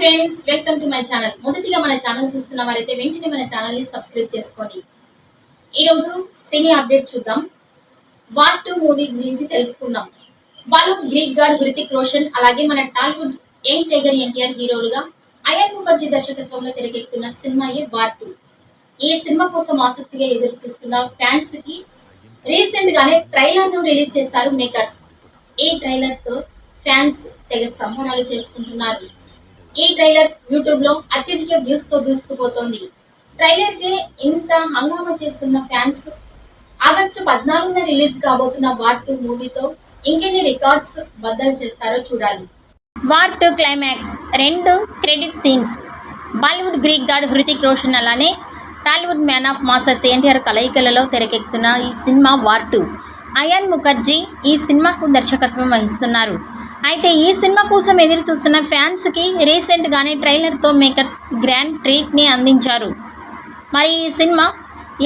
Friends welcome to my channel. మొదటిగా మన channel చూస్తున్న వారైతే వెంటనే మన ఛానల్ని సబ్స్క్రైబ్ చేసుకోండి. ఈరోజు సినీ అప్డేట్ చూద్దాం. వార్ టూ మూవీ గురించి తెలుసుకుందాం. వాళ్ళు గ్రీక్ గాడ్ హృతిక్ రోషన్ అలాగే మన టాలీవుడ్ యంగ్ టైగర్ ఎన్టీఆర్ హీరోలుగా అయన్ ముఖర్జీ దర్శకత్వంలో తెరకెక్కుతున్న సినిమాయే వార్ టూ. ఈ సినిమా కోసం ఆసక్తిగా ఎదురు చూస్తున్న ఫ్యాన్స్కి రీసెంట్ గానే ట్రైలర్ను రిలీజ్ చేశారు మేకర్స్. ఈ ట్రైలర్తో ఫ్యాన్స్ తెగ సంబరాలు చేసుకుంటున్నారు. ఈ ట్రైలర్ యూట్యూబ్లో అత్యధిక వ్యూస్తో దూసుకుపోతోంది. ట్రైలర్కి ఇంత హంగామా చేస్తున్న ఫ్యాన్స్ ఆగస్టు పద్నాలుగున రిలీజ్ కాబోతున్న వార్ టూ మూవీతో ఇంకెన్ని రికార్డ్స్ బద్దలు చేస్తారో చూడాలి. వార్ టూ క్లైమాక్స్ రెండు credit scenes. Bollywood Greek god Hrithik Roshan అలానే Tollywood man of masses NTR కలయికలలో తెరకెక్కుతున్న ఈ సినిమా వార్ టూ. అయాన్ ముఖర్జీ ఈ సినిమాకు దర్శకత్వం వహిస్తున్నారు. అయితే ఈ సినిమా కోసం ఎదురు చూస్తున్న ఫ్యాన్స్కి రీసెంట్గానే ట్రైలర్తో మేకర్స్ గ్రాండ్ ట్రీట్ని అందించారు. మరి ఈ సినిమా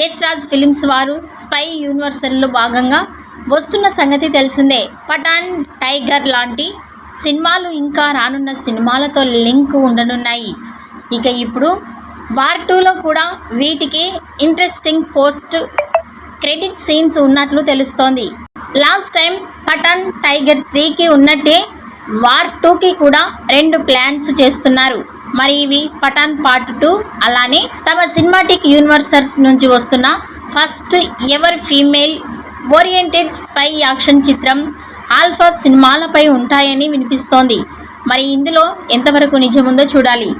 ఎస్ రాజ్ ఫిలిమ్స్ వారు స్పై యూనివర్సల్లో భాగంగా వస్తున్న సంగతి తెలిసిందే. పఠాన్ టైగర్ లాంటి సినిమాలు ఇంకా రానున్న సినిమాలతో లింక్ ఉండనున్నాయి. ఇక ఇప్పుడు వార్ టూలో కూడా వీటికి ఇంట్రెస్టింగ్ పోస్ట్ క్రెడిట్ సీన్స్ ఉన్నట్లు తెలుస్తోంది. లాస్ట్ టైం పఠాన్ టైగర్ త్రీకి ఉన్నట్టే వార్ టూకి కూడా రెండు ప్లాన్స్ చేస్తున్నారు. మరి ఇవి పఠాన్ పార్ట్ టూ అలానే తమ సినిమాటిక్ యూనివర్సర్స్ నుంచి వస్తున్న first ever female oriented spy action చిత్రం ఆల్ఫా సినిమాలపై ఉంటాయని వినిపిస్తోంది. మరి ఇందులో ఎంతవరకు నిజముందో చూడాలి.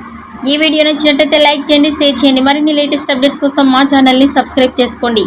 ఈ వీడియో నచ్చినట్టయితే లైక్ చేయండి షేర్ చేయండి. మరిన్ని లేటెస్ట్ అప్డేట్స్ కోసం మా ఛానల్ని సబ్స్క్రైబ్ చేసుకోండి.